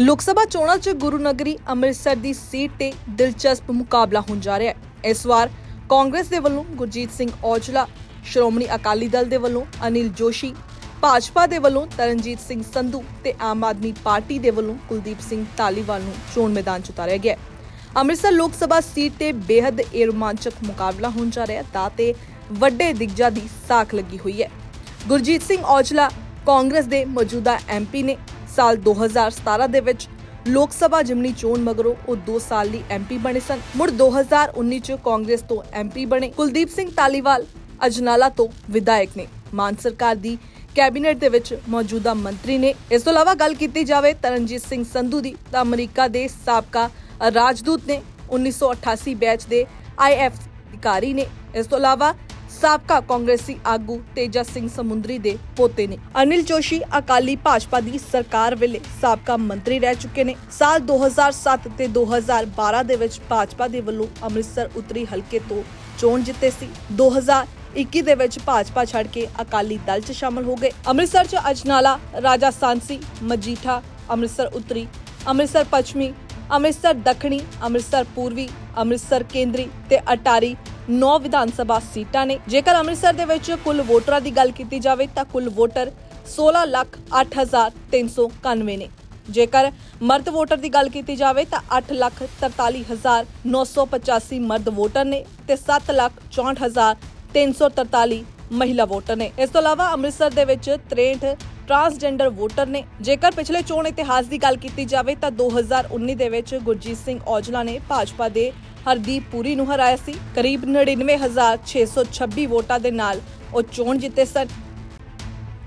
ਲੋਕ ਸਭਾ ਚੋਣਾਂ 'ਚ ਗੁਰੂ ਨਗਰੀ ਅੰਮ੍ਰਿਤਸਰ ਦੀ ਸੀਟ ਤੇ ਦਿਲਚਸਪ ਮੁਕਾਬਲਾ ਹੋਣ ਜਾ ਰਿਹਾ ਹੈ। ਇਸ ਵਾਰ ਕਾਂਗਰਸ ਦੇ ਵੱਲੋਂ ਗੁਰਜੀਤ ਸਿੰਘ ਔਜਲਾ, ਸ਼੍ਰੋਮਣੀ ਅਕਾਲੀ ਦਲ ਦੇ ਵੱਲੋਂ ਅਨਿਲ ਜੋਸ਼ੀ, ਭਾਜਪਾ ਦੇ ਵੱਲੋਂ ਤਰਨਜੀਤ ਸਿੰਘ ਸੰਧੂ ਤੇ ਆਮ ਆਦਮੀ ਪਾਰਟੀ ਦੇ ਵੱਲੋਂ ਕੁਲਦੀਪ ਸਿੰਘ ਧਾਲੀਵਾਲ ਨੂੰ ਚੋਣ ਮੈਦਾਨ 'ਚ ਉਤਾਰਿਆ ਗਿਆ ਅੰਮ੍ਰਿਤਸਰ ਲੋਕ ਸਭਾ ਸੀਟ ਤੇ ਬੇहद ਇਹ ਰੋਮਾਂਚਕ ਮੁਕਾਬਲਾ ਹੋਣ ਜਾ ਰਿਹਾ ਹੈ, ਤਾਂ ਤੇ ਵੱਡੇ ਦਿਗਜਾਂ ਦੀ ਸਾਖ ਲੱਗੀ ਹੋਈ ਹੈ। ਗੁਰਜੀਤ ਸਿੰਘ ਔਜਲਾ ਕਾਂਗਰਸ ਦੇ ਮੌਜੂਦਾ ਐਮਪੀ ਨੇ ਸਾਲ 2017 ਦੇ ਵਿੱਚ ਲੋਕ ਸਭਾ ਜਿਮਨੀ ਚੋਣ ਮਗਰੋਂ ਉਹ 2 ਸਾਲ ਲਈ ਐਮਪੀ ਬਣੇ ਸਨ। ਮੁੜ 2019 ਚ ਕਾਂਗਰਸ ਤੋਂ ਐਮਪੀ ਬਣੇ ਕੁਲਦੀਪ ਸਿੰਘ ਤਾਲੀਵਾਲ ਅਜਨਾਲਾ ਤੋਂ ਵਿਧਾਇਕ ਨੇ। ਮਾਨ ਸਰਕਾਰ ਦੀ ਕੈਬਨਿਟ ਦੇ ਵਿੱਚ ਮੌਜੂਦਾ ਮੰਤਰੀ ਨੇ। ਇਸ ਤੋਂ ਇਲਾਵਾ ਗੱਲ ਕੀਤੀ ਜਾਵੇ ਤਰਨਜੀਤ ਸਿੰਘ ਸੰਧੂ ਦੀ ਤਾਂ ਅਮਰੀਕਾ ਦੇ ਸਾਬਕਾ ਰਾਜਦੂਤ ਨੇ 1988 ਬੈਚ ਦੇ ਆਈਐਫ ਅਧਿਕਾਰੀ ਨੇ। ਇਸ ਤੋਂ ਇਲਾਵਾ ਸਾਬਕਾ ਕਾਂਗਰਸੀ ਆਗੂ ਤੇਜਾ ਸਿੰਘ ਸਮੁੰਦਰੀ ਦੇ ਪੋਤੇ ਨੇ। ਅਨਿਲ ਜੋਸ਼ੀ, ਅਕਾਲੀ ਭਾਜਪਾ ਦੀ ਸਰਕਾਰ ਵੇਲੇ ਸਾਬਕਾ ਮੰਤਰੀ ਰਹਿ ਚੁੱਕੇ ਨੇ। ਸਾਲ 2007 ਤੇ 2012 ਦੇ ਵਿੱਚ ਭਾਜਪਾ ਦੇ ਵੱਲੋਂ ਅੰਮ੍ਰਿਤਸਰ ਉੱਤਰੀ ਹਲਕੇ ਤੋਂ ਚੋਣ ਜਿੱਤੇ ਸੀ। 2021 ਦੇ ਵਿੱਚ ਭਾਜਪਾ ਛੱਡ ਕੇ ਅਕਾਲੀ ਦਲ 'ਚ ਸ਼ਾਮਲ ਹੋ ਗਏ। ਅੰਮ੍ਰਿਤਸਰ 'ਚ ਅਜਨਾਲਾ ਰਾਜਾ ਸਾਂਸੀ, ਮਜੀਠਾ, ਅੰਮ੍ਰਿਤਸਰ ਉੱਤਰੀ, ਅੰਮ੍ਰਿਤਸਰ ਪੱਛਮੀ, ਅੰਮ੍ਰਿਤਸਰ ਦੱਖਣੀ, ਅੰਮ੍ਰਿਤਸਰ ਪੂਰਬੀ ਅੰਮ੍ਰਿਤਸਰ ਕੇਂਦਰੀ ਤੇ ਅਟਾਰੀ 9 ਵਿਧਾਨ ਸਭਾ ਸੀਟਾਂ ਨੇ। ਜੇਕਰ ਅੰਮ੍ਰਿਤਸਰ ਦੇ ਵਿੱਚ ਕੁੱਲ ਵੋਟਰਾਂ ਦੀ ਗੱਲ ਕੀਤੀ ਜਾਵੇ, ਤਾਂ ਕੁੱਲ ਵੋਟਰ 16 ਲੱਖ 8391 ਨੇ। ਜੇਕਰ ਮਰਦ ਵੋਟਰ ਦੀ ਗੱਲ ਕੀਤੀ ਜਾਵੇ, ਤਾਂ 8 ਲੱਖ 43985 ਮਰਦ ਵੋਟਰ ਨੇ ਤੇ 7 ਲੱਖ 64343 ਮਹਿਲਾ ਵੋਟਰ ਨੇ। ਇਸ ਤੋਂ ਇਲਾਵਾ ਅੰਮ੍ਰਿਤਸਰ ਦੇ ਵਿੱਚ 63 ਟਰਾਂਸਜੈਂਡਰ ਵੋਟਰ ਨੇ। ਜੇਕਰ ਪਿਛਲੇ ਚੋਣ ਇਤਿਹਾਸ ਦੀ ਗੱਲ ਕੀਤੀ ਜਾਵੇ, ਤਾਂ 2019 ਦੇ ਵਿੱਚ ਗੁਰਜੀਤ ਸਿੰਘ ਔਜਲਾ ਨੇ ਭਾਜਪਾ ਦੇ ਹਰਦੀਪ ਪੁਰੀ ਨੂੰ ਹਰਾਇਆ ਸੀ। ਕਰੀਬ 99626 ਵੋਟਾਂ ਦੇ ਨਾਲ ਉਹ ਚੋਣ ਜਿੱਤੇ ਸਨ।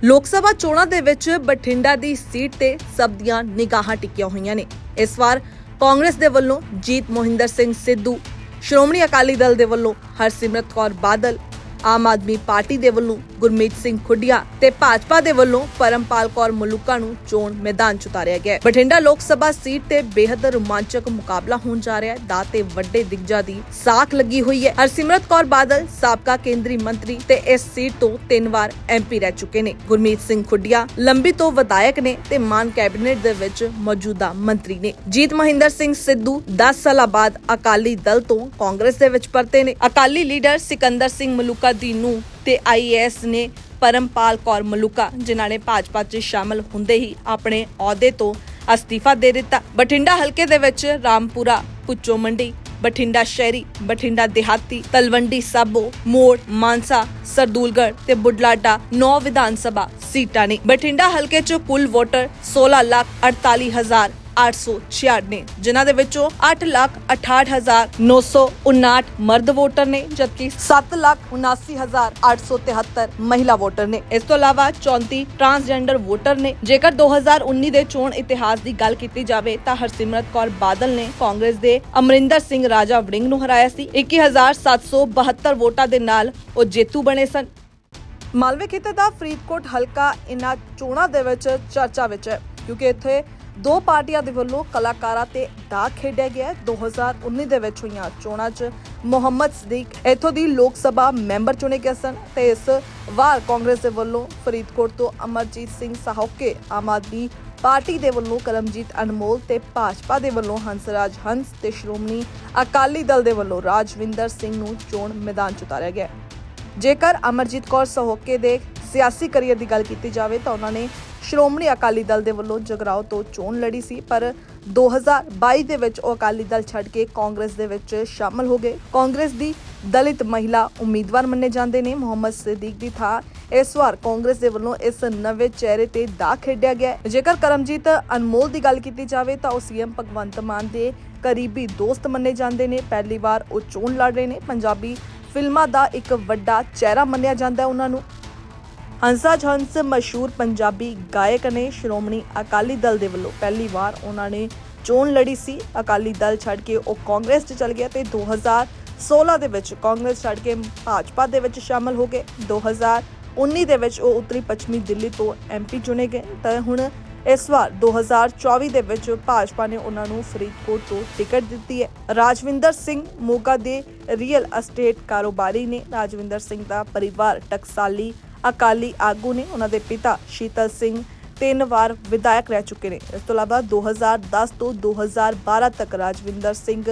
ਲੋਕ ਸਭਾ ਚੋਣਾਂ ਦੇ ਵਿੱਚ ਬਠਿੰਡਾ ਦੀ ਸੀਟ ਤੇ ਸਭ ਦੀਆਂ ਨਿਗਾਹਾਂ ਟਿਕੀਆਂ ਹੋਈਆਂ ਨੇ। ਇਸ ਵਾਰ ਕਾਂਗਰਸ ਦੇ ਵੱਲੋਂ ਜੀਤ ਮੋਹਿੰਦਰ ਸਿੰਘ ਸਿੱਧੂ, ਸ਼੍ਰੋਮਣੀ ਅਕਾਲੀ ਦਲ ਦੇ ਵੱਲੋਂ ਹਰਸਿਮਰਤ ਕੌਰ ਬਾਦਲ ਆਮ ਆਦਮੀ ਪਾਰਟੀ ਦੇ ਵੱਲੋਂ ਗੁਰਮੀਤ ਸਿੰਘ ਖੁੱਡੀਆ ਤੇ ਭਾਜਪਾ ਦੇ ਵੱਲੋਂ ਪਰਮਪਾਲ ਕੌਰ ਮਲੂਕਾ ਨੂੰ ਚੋਣ ਮੈਦਾਨ 'ਚ ਉਤਾਰਿਆ ਗਿਆ ਹੈ। ਬਠਿੰਡਾ ਲੋਕ ਸਭਾ ਸੀਟ ਤੇ ਬੇਹੱਦ ਰੋਮਾਂਚਕ ਮੁਕਾਬਲਾ ਹੋਣ ਜਾ ਰਿਹਾ ਹੈ। ਦਾ ਤੇ ਵੱਡੇ ਦਿਗਜਾਂ ਦੀ ਸਾਖ ਲੱਗੀ ਹੋਈ ਹੈ। ਹਰਸਿਮਰਤ ਕੌਰ ਬਾਦਲ, ਸਾਬਕਾ ਕੇਂਦਰੀ ਮੰਤਰੀ ਤੇ ਇਸ ਸੀਟ ਤੋਂ ਤਿੰਨ ਵਾਰ ਐਮਪੀ ਰਹਿ ਚੁੱਕੇ ਨੇ। ਗੁਰਮੀਤ ਸਿੰਘ ਖੁੱਡੀਆ ਲੰਬੀ ਤੋਂ ਵਿਧਾਇਕ ਨੇ ਤੇ ਮਾਨ ਕੈਬਨਿਟ ਦੇ ਵਿੱਚ ਮੌਜੂਦਾ ਮੰਤਰੀ ਨੇ। ਜੀਤ ਮਹਿੰਦਰ ਸਿੰਘ ਸਿੱਧੂ 10 ਸਾਲਾਂ ਬਾਅਦ ਅਕਾਲੀ ਦਲ ਤੋਂ ਕਾਂਗਰਸ ਦੇ ਵਿੱਚ ਪਰਤੇ ਨੇ। ਅਕਾਲੀ ਲੀਡਰ ਸਿਕੰਦਰ ਸਿੰਘ ਮਲੂਕਾ ਦੀ ਨੂੰ ਤੇ ਆਈਏਐਸ ਨੇ ਪਰਮਪਾਲ ਕੌਰ ਮਲੂਕਾ, ਜਿਨ੍ਹਾਂ ਨੇ ਭਾਜਪਾ 'ਚ ਸ਼ਾਮਲ ਹੁੰਦੇ ਹੀ ਆਪਣੇ ਅਹੁਦੇ ਤੋਂ ਅਸਤੀਫਾ ਦੇ ਦਿੱਤਾ। ਬਠਿੰਡਾ ਹਲਕੇ ਦੇ ਵਿੱਚ ਰਾਮਪੁਰਾ ਪੁੱਚੋ ਮੰਡੀ, ਬਠਿੰਡਾ ਸ਼ਹਿਰੀ, ਬਠਿੰਡਾ ਦਿਹਾਤੀ, ਤਲਵੰਡੀ ਸਾਬੋ, ਮੋੜ, ਮਾਨਸਾ ਸਰਦੂਲਗੜ ਤੇ ਬੁਢਲਾਡਾ 9 ਵਿਧਾਨ ਸਭਾ ਸੀਟਾਂ ਨੇ। ਬਠਿੰਡਾ ਹਲਕੇ 'ਚ ਕੁੱਲ ਵੋਟਰ 16 ਲੱਖ 48 ਹਜ਼ਾਰ 866 ਨੇ ਜਿਨ੍ਹਾਂ ਦੇ ਵਿੱਚੋਂ 8 ਲੱਖ 68959 ਮਰਦ ਵੋਟਰ ਨੇ, ਜਦਕਿ 7 ਲੱਖ 79873 ਮਹਿਲਾ ਵੋਟਰ ਨੇ। ਇਸ ਤੋਂ ਇਲਾਵਾ 34 ਟਰਾਂਸਜੈਂਡਰ ਵੋਟਰ ਨੇ। ਜੇਕਰ 2019 ਦੇ ਚੋਣ ਇਤਿਹਾਸ ਦੀ ਗੱਲ ਕੀਤੀ ਜਾਵੇ, ਤਾਂ ਹਰਸਿਮਰਤ ਕੌਰ ਬਾਦਲ ਨੇ ਕਾਂਗਰਸ ਦੇ ਅਮਰਿੰਦਰ ਸਿੰਘ ਰਾਜਾ ਵੜਿੰਗ ਨੂੰ ਹਰਾਇਆ ਸੀ। 21772 ਵੋਟਾਂ ਦੇ ਨਾਲ ਉਹ ਜੇਤੂ ਬਣੇ ਸਨ। ਮਾਲਵੇ ਖੇਤਰ ਦਾ ਫਰੀਦਕੋਟ ਹਲਕਾ ਇਨ੍ਹਾਂ ਚੋਣਾਂ ਦੇ ਵਿੱਚ ਚਰਚਾ ਵਿੱਚ ਹੈ, ਕਿਉਂਕਿ ਇੱਥੇ ਦੋ ਪਾਰਟੀਆਂ ਦੇ ਵੱਲੋਂ ਕਲਾਕਾਰਾਂ ਤੇ ਦਾਗ ਖੇਡਿਆ ਗਿਆ ਹੈ। 2019 ਦੇ ਵਿੱਚ ਹੋਈਆਂ ਚੋਣਾਂ 'ਚ ਮੁਹੰਮਦ ਸਦੀਕ ਇੱਥੋਂ ਦੀ ਲੋਕ ਸਭਾ ਮੈਂਬਰ ਚੁਣੇ ਗਏ ਸਨ ਤੇ ਇਸ ਵਾਰ ਕਾਂਗਰਸ ਦੇ ਵੱਲੋਂ ਫਰੀਦਕੋਟ ਤੋਂ ਅਮਰਜੀਤ ਸਿੰਘ ਸਾਹੋਕੇ ਆਮ ਆਦਮੀ ਪਾਰਟੀ ਦੇ ਵੱਲੋਂ ਕਰਮਜੀਤ ਅਨਮੋਲ ਤੇ ਭਾਜਪਾ ਦੇ ਵੱਲੋਂ ਹੰਸਰਾਜ ਹੰਸ ਤੇ ਸ਼੍ਰੋਮਣੀ ਅਕਾਲੀ ਦਲ ਦੇ ਵੱਲੋਂ ਰਾਜਵਿੰਦਰ ਸਿੰਘ ਨੂੰ ਚੋਣ ਮੈਦਾਨ 'ਚ ਉਤਾਰਿਆ ਗਿਆ ਜੇਕਰ ਅਮਰਜੀਤ ਕੌਰ ਸਹੋਕੇ ਦੇ ਸਿਆਸੀ ਕਰੀਅਰ ਦੀ ਗੱਲ ਕੀਤੀ ਜਾਵੇ ਤਾਂ ਉਹਨਾਂ ਨੇ ਸ਼੍ਰੋਮਣੀ ਅਕਾਲੀ ਦਲ ਦੇ ਵੱਲੋਂ ਜਗਰਾਓ ਤੋਂ ਚੋਣ ਲੜੀ ਸੀ, ਪਰ 2022 ਦੇ ਵਿੱਚ ਉਹ ਅਕਾਲੀ ਦਲ ਛੱਡ ਕੇ ਕਾਂਗਰਸ ਦੇ ਵਿੱਚ ਸ਼ਾਮਲ ਹੋ ਗਏ। ਕਾਂਗਰਸ ਦੀ ਦਲਿਤ ਮਹਿਲਾ ਉਮੀਦਵਾਰ ਮੰਨੇ ਜਾਂਦੇ ਨੇ, ਮੁਹੰਮਦ ਸਦੀਕ ਦੀ ਥਾਂ। ਇਸ ਵਾਰ ਕਾਂਗਰਸ ਦੇ ਵੱਲੋਂ ਇਸ ਨਵੇਂ ਚਿਹਰੇ ਤੇ ਦਾ ਖੇਡਿਆ ਗਿਆ ਜੇਕਰ ਕਰਮਜੀਤ ਅਨਮੋਲ ਦੀ ਗੱਲ ਕੀਤੀ ਜਾਵੇ ਤਾਂ ਉਹ ਸੀਐਮ ਭਗਵੰਤ ਮਾਨ ਦੇ ਕਰੀਬੀ ਦੋਸਤ ਮੰਨੇ ਜਾਂਦੇ ਨੇ। ਪਹਿਲੀ ਵਾਰ ਉਹ ਚੋਣ ਲੜ ਰਹੇ ਨੇ। ਪੰਜਾਬੀ ਫਿਲਮਾਂ ਦਾ ਇੱਕ ਵੱਡਾ ਚਿਹਰਾ ਮੰਨਿਆ ਜਾਂਦਾ ਹੈ ਉਹਨਾਂ ਨੂੰ। ਹੰਸਾਜ ਹੰਸ ਮਸ਼ਹੂਰ ਪੰਜਾਬੀ ਗਾਇਕ ਨੇ ਸ਼੍ਰੋਮਣੀ ਅਕਾਲੀ ਦਲ ਦੇ ਵੱਲੋਂ ਪਹਿਲੀ ਵਾਰ ਉਹਨਾਂ ਨੇ ਚੋਣ ਲੜੀ ਸੀ। ਅਕਾਲੀ ਦਲ ਛੱਡ ਕੇ ਉਹ ਕਾਂਗਰਸ 'ਚ ਚਲ ਗਿਆ ਤੇ 2016 ਦੇ ਵਿੱਚ ਕਾਂਗਰਸ ਛੱਡ ਕੇ ਭਾਜਪਾ ਦੇ ਵਿੱਚ ਸ਼ਾਮਲ ਹੋ ਗਏ। 2019 ਦੇ ਵਿੱਚ ਉਹ ਉੱਤਰੀ ਪੱਛਮੀ ਦਿੱਲੀ ਤੋਂ ਐਮਪੀ ਚੁਣੇ ਗਏ। ਤਾਂ ਹੁਣ ਇਸ ਵਾਰ 2024 ਦੇ ਵਿੱਚ ਭਾਜਪਾ ਨੇ ਉਹਨਾਂ ਨੂੰ ਫਰੀਦਕੋਟ ਤੋਂ ਟਿਕਟ ਦਿੱਤੀ ਹੈ। ਰਾਜਵਿੰਦਰ ਸਿੰਘ ਮੋਗਾ ਦੇ ਰੀਅਲ ਅਸਟੇਟ ਕਾਰੋਬਾਰੀ ਨੇ। ਰਾਜਵਿੰਦਰ ਸਿੰਘ ਦਾ ਪਰਿਵਾਰ ਟਕਸਾਲੀ ਅਕਾਲੀ ਆਗੂ ਨੇ ਉਹਨਾਂ ਦੇ ਪਿਤਾ ਸ਼ੀਤਲ ਸਿੰਘ ਤਿੰਨ ਵਾਰ ਵਿਧਾਇਕ ਰਹਿ ਚੁੱਕੇ ਨੇ। ਇਸ ਤੋਂ ਇਲਾਵਾ 2010 ਤੋਂ 2012 ਤੱਕ ਰਾਜਵਿੰਦਰ ਸਿੰਘ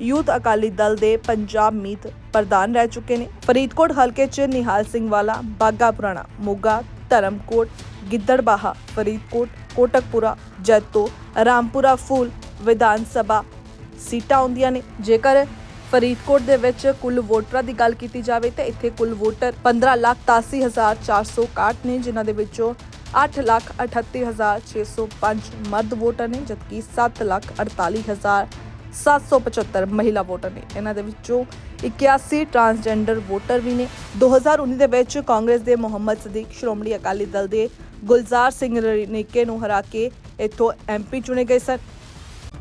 ਯੂਥ ਅਕਾਲੀ ਦਲ ਦੇ ਪੰਜਾਬ ਮੀਤ ਪ੍ਰਧਾਨ ਰਹਿ ਚੁੱਕੇ ਨੇ। ਫਰੀਦਕੋਟ ਹਲਕੇ 'ਚ ਨਿਹਾਲ ਸਿੰਘ ਵਾਲਾ ਬਾਗਾ ਪੁਰਾਣਾ, ਮੋਗਾ, ਧਰਮਕੋਟ, ਗਿੱਦੜਬਾਹਾ, ਫਰੀਦਕੋਟ, ਕੋਟਕਪੁਰਾ, ਜੈਤੋ, ਰਾਮਪੁਰਾ ਫੂਲ ਵਿਧਾਨ ਸਭਾ ਸੀਟਾਂ ਆਉਂਦੀਆਂ ਨੇ। ਜੇਕਰ ਫਰੀਦਕੋਟ ਦੇ ਵਿੱਚ ਕੁੱਲ ਵੋਟਰਾਂ ਦੀ ਗੱਲ ਕੀਤੀ ਜਾਵੇ ਤਾਂ ਇੱਥੇ ਕੁੱਲ ਵੋਟਰ 15,83,461 ਨੇ ਜਿਨ੍ਹਾਂ ਦੇ ਵਿੱਚੋਂ 8,38,605 ਮਰਦ ਵੋਟਰ ਨੇ ਜਦਕਿ 7,48,775 ਮਹਿਲਾ ਵੋਟਰ ਨੇ। ਇਹਨਾਂ ਦੇ ਵਿੱਚੋਂ 81 ਟਰਾਂਸਜੈਂਡਰ ਵੋਟਰ ਵੀ ਨੇ। 2019 ਦੇ ਵਿੱਚ ਕਾਂਗਰਸ ਦੇ ਮੁਹੰਮਦ ਸਦੀਕ ਸ਼੍ਰੋਮਣੀ ਅਕਾਲੀ ਦਲ ਦੇ ਗੁਲਜ਼ਾਰ ਸਿੰਘ ਰਣੀਕੇ ਨੂੰ ਹਰਾ ਕੇ ਇੱਥੋਂ ਐਮਪੀ ਚੁਣੇ ਗਏ ਸਨ।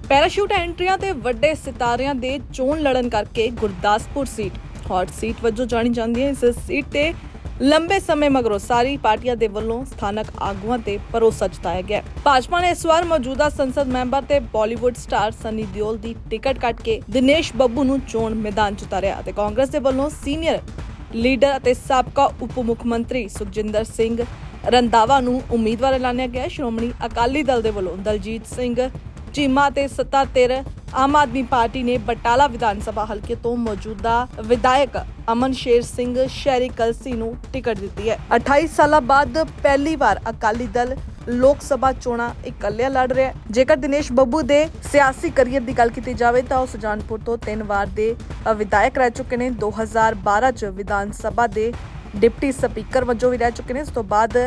ਪੈਰਾਸ਼ੂਟ ਐਂਟਰੀਆਂ ਤੇ ਵੱਡੇ ਸਿਤਾਰਿਆਂ ਦੇ ਚੋਣ ਲੜਨ ਕਰਕੇ ਗੁਰਦਾਸਪੁਰ ਸੀਟ। ਹੌਟ ਸੀਟ ਵਜੋਂ ਜਾਣੀ ਜਾਂਦੀ ਹੈ ਇਸ ਸੀਟ ਤੇ ਲੰਬੇ ਸਮੇਂ ਮਗਰੋਂ ਸਾਰੀ ਪਾਰਟੀਆਂ ਦੇ ਵੱਲੋਂ ਸਥਾਨਕ ਆਗੂਆਂ ਤੇ ਭਰੋਸਾ ਜਤਾਇਆ ਗਿਆ। ਭਾਜਪਾ ਨੇ ਇਸ ਵਾਰ ਮੌਜੂਦਾ ਸੰਸਦ ਮੈਂਬਰ ਤੇ ਬਾਲੀਵੁੱਡ ਸਟਾਰ ਸਨੀ ਦਿਓਲ ਦੀ ਟਿਕਟ ਕੱਟ ਕੇ ਦਿਨੇਸ਼ ਬੱਬੂ ਨੂੰ ਚੋਣ ਮੈਦਾਨ 'ਚ ਉਤਾਰਿਆ ਅਤੇ ਕਾਂਗਰਸ ਦੇ ਵੱਲੋਂ ਸੀਨੀਅਰ ਲੀਡਰ ਅਤੇ ਸਾਬਕਾ ਉਪ ਮੁੱਖ ਮੰਤਰੀ ਸੁਖਜਿੰਦਰ ਸਿੰਘ ਰੰਦਾਵਾ ਨੂੰ ਉਮੀਦਵਾਰ ਐਲਾਨਿਆ ਗਿਆ। ਸ਼੍ਰੋਮਣੀ ਅਕਾਲੀ ਦਲ ਦੇ ਵੱਲੋਂ ਦਲਜੀਤ ਸਿੰਘ ਚੀਮਾ ਤੇ ਸੱਤਾਧਿਰ ਆਮ ਆਦਮੀ ਪਾਰਟੀ ਨੇ ਬਟਾਲਾ ਵਿਧਾਨ ਸਭਾ ਹਲਕੇ ਤੋਂ ਮੌਜੂਦਾ ਵਿਧਾਇਕ ਅਮਨ ਸ਼ੇਰ ਸਿੰਘ ਸ਼ਹਿਰੀ ਕਲਸੀ ਨੂੰ ਟਿਕਟ ਦਿੱਤੀ ਹੈ। 28 ਸਾਲਾਂ ਬਾਅਦ ਪਹਿਲੀ ਵਾਰ ਅਕਾਲੀ ਦਲ ਲੋਕ ਸਭਾ ਚੋਣਾਂ ਇਕੱਲਿਆ ਲੜ ਰਿਹਾ ਹੈ। ਜੇਕਰ ਦਿਨੇਸ਼ ਬੱਬੂ ਦੇ ਸਿਆਸੀ ਕਰੀਅਰ ਦੀ ਗੱਲ ਕੀਤੀ ਜਾਵੇ ਤਾਂ ਉਹ ਸੁਜਾਨਪੁਰ ਤੋਂ ਤਿੰਨ ਵਾਰ ਦੇ ਵਿਧਾਇਕ ਰਹਿ ਚੁੱਕੇ ਨੇ। 2012 ਚ ਵਿਧਾਨ ਸਭਾ ਦੇ ਡਿਪਟੀ ਸਪੀਕਰ ਵਜੋਂ ਵੀ ਰਹਿ ਚੁੱਕੇ ਨੇ। ਇਸ ਤੋਂ ਬਾਅਦ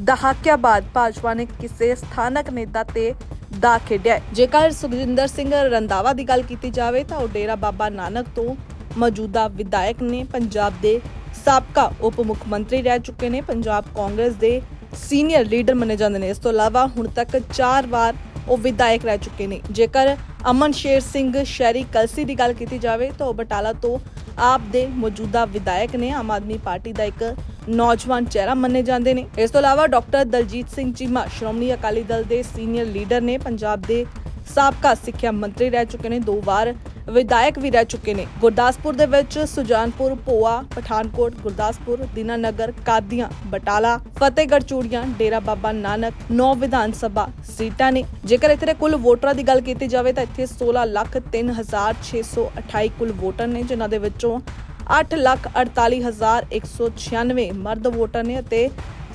ਦਹਾਕਿਆਂ ਬਾਅਦ ਭਾਜਪਾ ਨੇ ਕਿਸੇ ਸਥਾਨਕ ਨੇਤਾ ਤੇ ਦਾ ਖੇਡਿਆ ਜੇਕਰ ਸੁਖਜਿੰਦਰ ਸਿੰਘ ਰੰਦਾਵਾ ਦੀ ਗੱਲ ਕੀਤੀ ਜਾਵੇ ਤਾਂ ਉਹ ਡੇਰਾ ਬਾਬਾ ਨਾਨਕ ਤੋਂ ਮੌਜੂਦਾ ਵਿਧਾਇਕ ਨੇ। ਪੰਜਾਬ ਦੇ ਸਾਬਕਾ ਉਪ ਮੁੱਖ ਮੰਤਰੀ ਰਹਿ ਚੁੱਕੇ ਨੇ। ਪੰਜਾਬ ਕਾਂਗਰਸ ਦੇ ਸੀਨੀਅਰ ਲੀਡਰ ਮੰਨੇ ਜਾਂਦੇ ਨੇ। ਇਸ ਤੋਂ ਇਲਾਵਾ ਹੁਣ ਤੱਕ 4 ਵਾਰ ਉਹ ਵਿਧਾਇਕ ਰਹਿ ਚੁੱਕੇ ਨੇ। ਜੇਕਰ ਅਮਨ ਸ਼ੇਰ ਸਿੰਘ ਸ਼ਹਿਰੀ ਕਲਸੀ ਦੀ ਗੱਲ ਕੀਤੀ ਜਾਵੇ ਤਾਂ ਉਹ ਬਟਾਲਾ ਤੋਂ ਆਪ ਦੇ ਮੌਜੂਦਾ ਵਿਧਾਇਕ ਨੇ ਆਮ ਆਦਮੀ ਪਾਰਟੀ ਦਾ ਇੱਕ ਨੌਜਵਾਨ ਚਿਹਰਾ ਮੰਨੇ ਜਾਂਦੇ ਨੇ। ਇਸ ਤੋਂ ਇਲਾਵਾ ਡਾਕਟਰ ਦਲਜੀਤ ਸਿੰਘ ਚੀਮਾ, ਸ਼੍ਰੋਮਣੀ ਅਕਾਲੀ ਦਲ ਦੇ ਸੀਨੀਅਰ ਲੀਡਰ ਨੇ ਪੰਜਾਬ ਦੇ ਸਾਬਕਾ ਸਿੱਖਿਆ ਮੰਤਰੀ ਰਹਿ ਚੁੱਕੇ ਨੇ। ਦੋ ਵਾਰ ਵਿਧਾਇਕ ਵੀ ਰਹਿ ਚੁੱਕੇ ਨੇ। ਗੁਰਦਾਸਪੁਰ ਦੇ ਵਿੱਚ ਸੁਜਾਨਪੁਰ, ਭੋਆ, ਪਠਾਨਕੋਟ, ਗੁਰਦਾਸਪੁਰ, ਦੀਨਾਨਗਰ, ਕਾਦੀਆਂ, ਬਟਾਲਾ, ਫਤਿਹਗੜ੍ਹ, ਚੂੜੀਆਂ, ਡੇਰਾ ਬਾਬਾ ਨਾਨਕ, ਨੌ ਵਿਧਾਨ ਸਭਾ ਸੀਟਾਂ ਨੇ। ਜੇਕਰ ਇੱਥੇ ਦੇ ਕੁੱਲ ਵੋਟਰਾਂ ਦੀ ਗੱਲ ਕੀਤੀ ਜਾਵੇ ਤਾਂ ਇੱਥੇ 16 ਲੱਖ 3628 ਕੁੱਲ ਵੋਟਰ ਨੇ, ਜਿਨ੍ਹਾਂ ਦੇ ਵਿੱਚੋਂ 8 ਲੱਖ 48196 ਮਰਦ ਵੋਟਰ ਨੇ ਅਤੇ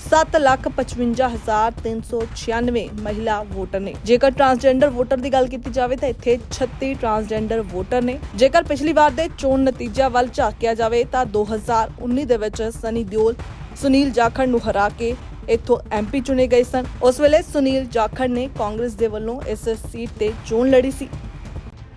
755396 ਮਹਿਲਾ ਵੋਟਰ ਨੇ। ਜੇਕਰ ਟਰਾਂਸਜੈਂਡਰ ਵੋਟਰ ਦੀ ਗੱਲ ਕੀਤੀ ਜਾਵੇ ਤਾਂ ਇੱਥੇ 36 ਟਰਾਂਸਜੈਂਡਰ ਵੋਟਰ ਨੇ। ਜੇਕਰ ਪਿਛਲੀ ਵਾਰ ਦੇ ਚੋਣ ਨਤੀਜਿਆਂ ਵੱਲ ਝਾਕਿਆ ਜਾਵੇ ਤਾਂ 2019 ਦੇ ਵਿੱਚ ਸਨੀ ਦਿਓਲ, ਸੁਨੀਲ ਜਾਖੜ ਨੂੰ ਹਰਾ ਕੇ ਇੱਥੋਂ ਐਮਪੀ ਚੁਣੇ ਗਏ ਸਨ। ਉਸ ਵੇਲੇ ਸੁਨੀਲ ਜਾਖੜ ਨੇ ਕਾਂਗਰਸ ਦੇ ਵੱਲੋਂ ਇਸ ਸੀਟ ਤੇ ਚੋਣ ਲੜੀ ਸੀ।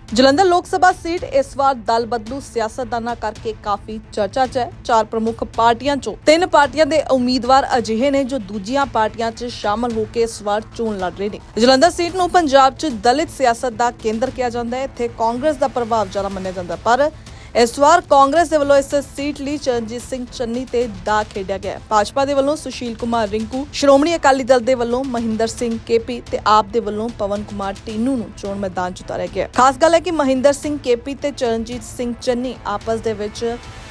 ਜਲੰਧਰ ਲੋਕ ਸਭਾ ਸੀਟ ਇਸ ਵਾਰ ਦਲ ਬਦਲੂ ਸਿਆਸਤਦਾਨਾਂ ਕਰਕੇ ਕਾਫੀ ਚਰਚਾ 'ਚ ਹੈ ਚਾਰ ਪ੍ਰਮੁੱਖ ਪਾਰਟੀਆਂ 'ਚੋਂ ਤਿੰਨ ਪਾਰਟੀਆਂ ਦੇ ਉਮੀਦਵਾਰ ਅਜਿਹੇ ਨੇ ਜੋ ਦੂਜੀਆਂ ਪਾਰਟੀਆਂ 'ਚ ਸ਼ਾਮਲ ਹੋ ਕੇ ਇਸ ਵਾਰ ਚੋਣ ਲੜ ਰਹੇ ਨੇ ਜਲੰਧਰ ਸੀਟ ਨੂੰ ਪੰਜਾਬ 'ਚ ਦਲਿਤ ਸਿਆਸਤ ਦਾ ਕੇਂਦਰ ਕਿਹਾ ਜਾਂਦਾ ਹੈ ਇੱਥੇ ਕਾਂਗਰਸ ਦਾ ਪ੍ਰਭਾਵ ਜ਼ਿਆਦਾ ਮੰਨਿਆ ਜਾਂਦਾ ਹੈ। ਪਰ ਇਸ ਵਾਰ ਕਾਂਗਰਸ ਦੇ ਵੱਲੋਂ ਇਸ ਸੀਟ ਲਈ ਚਰਨਜੀਤ ਸਿੰਘ ਚੰਨੀ ਤੇ ਦਾ ਖੇਡਿਆ ਗਿਆ। ਭਾਜਪਾ ਦੇ ਵੱਲੋਂ ਸੁਸ਼ੀਲ ਕੁਮਾਰ ਰਿੰਕੂ, ਸ਼੍ਰੋਮਣੀ ਅਕਾਲੀ ਦਲ ਦੇ ਵੱਲੋਂ ਮਹਿੰਦਰ ਸਿੰਘ ਕੇਪੀ ਤੇ ਆਪ ਦੇ ਵੱਲੋਂ ਪਵਨ ਕੁਮਾਰ ਟੀਨੂ ਨੂੰ ਚੋਣ ਮੈਦਾਨ 'ਚ ਉਤਾਰਿਆ ਗਿਆ। ਖਾਸ ਗੱਲ ਹੈ ਕਿ ਮਹਿੰਦਰ ਸਿੰਘ ਕੇਪੀ ਤੇ ਚਰਨਜੀਤ ਸਿੰਘ ਚੰਨੀ ਆਪਸ ਦੇ ਵਿੱਚ